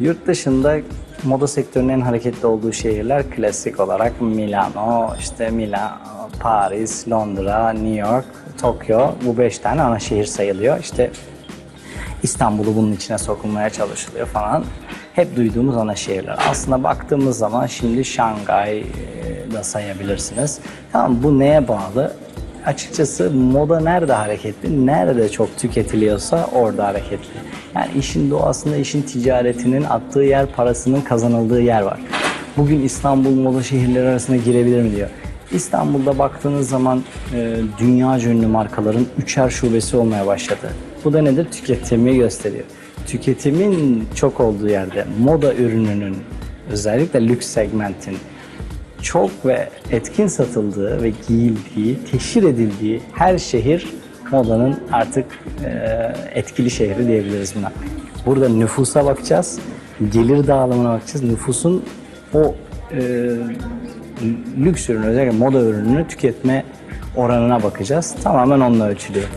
Yurt dışında moda sektörünün en hareketli olduğu şehirler klasik olarak Milano, işte Milan, Paris, Londra, New York, Tokyo. Bu beş tane ana şehir sayılıyor. İşte İstanbul'u bunun içine sokulmaya çalışılıyor falan. Hep duyduğumuz ana şehirler. Aslında baktığımız zaman şimdi Şangay da sayabilirsiniz. Tamam bu neye bağlı? Açıkçası moda nerede hareketli, nerede çok tüketiliyorsa orada hareketli. Yani işin doğasında işin ticaretinin attığı yer, parasının kazanıldığı yer var. Bugün İstanbul moda şehirleri arasına girebilir mi diyor. İstanbul'da baktığınız zaman e, dünya ünlü markaların üçer şubesi olmaya başladı. Bu da nedir? Tüketimi gösteriyor. Tüketimin çok olduğu yerde moda ürününün özellikle lüks segmentin çok ve etkin satıldığı ve giyildiği, teşhir edildiği her şehir modanın artık e, etkili şehri diyebiliriz buna. Burada nüfusa bakacağız, gelir dağılımına bakacağız. Nüfusun o e, lüks ürünü, özellikle moda ürününü tüketme oranına bakacağız. Tamamen onunla ölçülüyor.